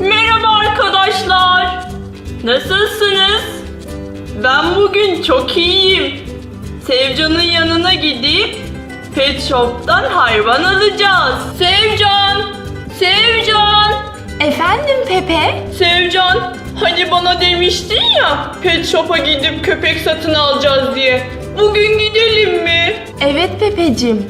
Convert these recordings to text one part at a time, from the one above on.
Merhaba arkadaşlar. Nasılsınız? Ben bugün çok iyiyim. Sevcan'ın yanına gidip pet shop'tan hayvan alacağız. Sevcan! Sevcan! Efendim Pepe? Sevcan, hani bana demiştin ya pet shop'a gidip köpek satın alacağız diye. Bugün gidelim mi? Evet Pepeciğim.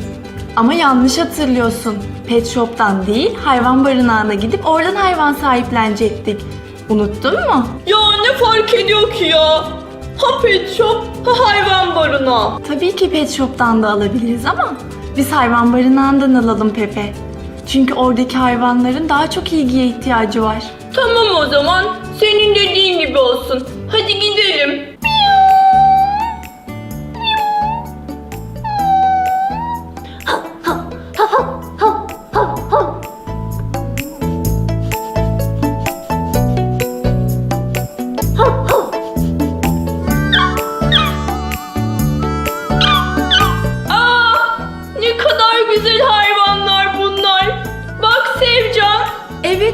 Ama yanlış hatırlıyorsun. Pet shop'tan değil, hayvan barınağına gidip oradan hayvan sahiplenecektik. Unuttun mu? Ya ne fark ediyor ki ya? Ha pet shop, ha hayvan barınağı. Tabii ki pet shop'tan da alabiliriz ama biz hayvan barınağından alalım Pepe. Çünkü oradaki hayvanların daha çok ilgiye ihtiyacı var. Tamam o zaman, senin dediğin gibi olsun.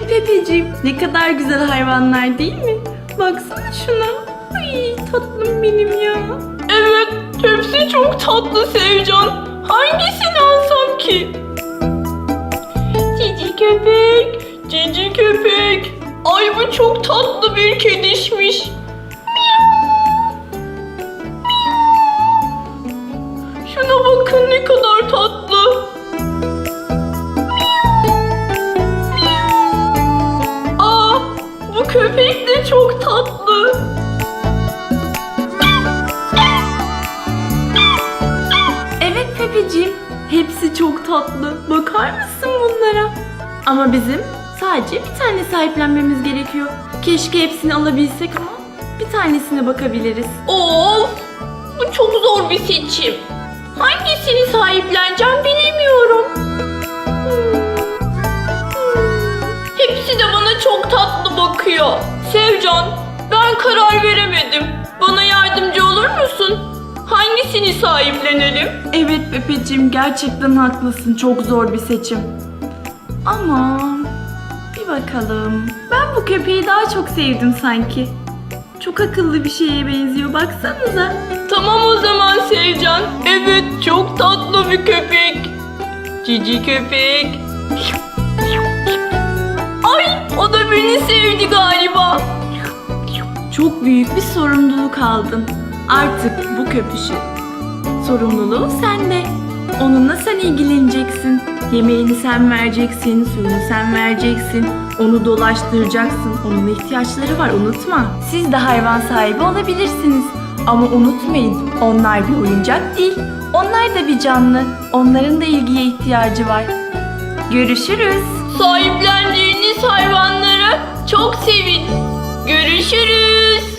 Pepeciğim, ne kadar güzel hayvanlar değil mi? Baksana şuna. Ay tatlım benim ya. Evet, hepsi çok tatlı Sevcan. Hangisini alsam ki? Cici köpek, cici köpek. Ay bu çok tatlı bir kedişmiş. Köpek de çok tatlı. Evet Pepeciğim, hepsi çok tatlı. Bakar mısın bunlara? Ama bizim sadece bir tane sahiplenmemiz gerekiyor. Keşke hepsini alabilsek ama bir tanesine bakabiliriz. Of! Bu çok zor bir seçim. Hangisini sahipleneceğim bilemiyorum. Bakıyor. Sevcan, ben karar veremedim. Bana yardımcı olur musun? Hangisini sahiplenelim? Evet Pepeciğim, gerçekten haklısın. Çok zor bir seçim. Ama bir bakalım. Ben bu köpeği daha çok sevdim sanki. Çok akıllı bir şeye benziyor. Baksanıza. Tamam o zaman Sevcan. Evet, çok tatlı bir köpek. Cici köpek. O da beni sevdi galiba. Çok büyük bir sorumluluk aldın. Artık bu köpüşün sorumluluğu sende. Onunla sen ilgileneceksin. Yemeğini sen vereceksin, suyunu sen vereceksin. Onu dolaştıracaksın. Onun ihtiyaçları var unutma. Siz de hayvan sahibi olabilirsiniz. Ama unutmayın onlar bir oyuncak değil. Onlar da bir canlı. Onların da ilgiye ihtiyacı var. Görüşürüz. Sahiplendiğiniz hayvanları çok sevin. Görüşürüz.